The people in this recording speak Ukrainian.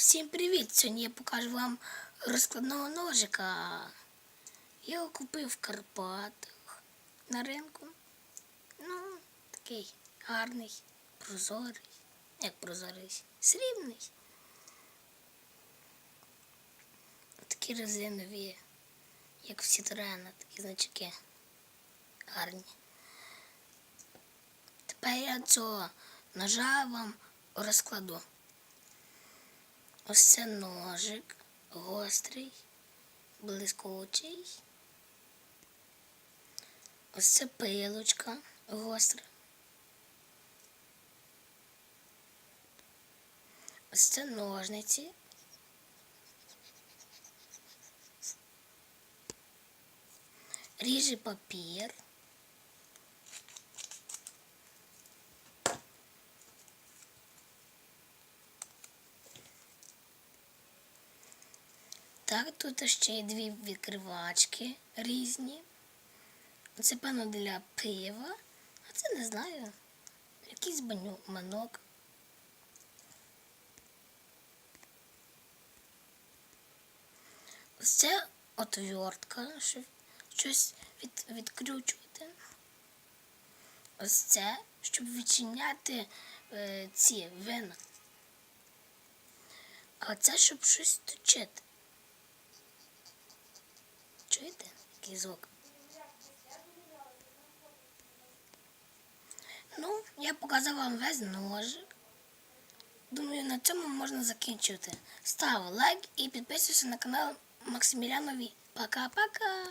Всім привіт! Сьогодні я покажу вам розкладного ножика. Я його купив в Карпатах на ринку. Ну, такий гарний, прозорий. Як прозорий? Срібний. Такі резинові, як в Citroen, такі значки. Гарні. Тепер я цього ножа вам розкладу. Ось це ножик гострий, блискучий. Ось це пилочка гостра. Ось це ножниці. Ріже папір. Так, тут ще є дві відкривачки різні. Це, певно, для пива. А це не знаю. Якийсь баню, манок. Ось це отвертка, щоб щось від, відкручувати. Ось це, щоб відчиняти е, ці вина. А це, щоб щось точити. Чуєте? Який звук? Ну, я показав вам весь ножик. Думаю, на цьому можна закінчити. Став лайк і підписуйся на канал Максимілянові. Пока-пока!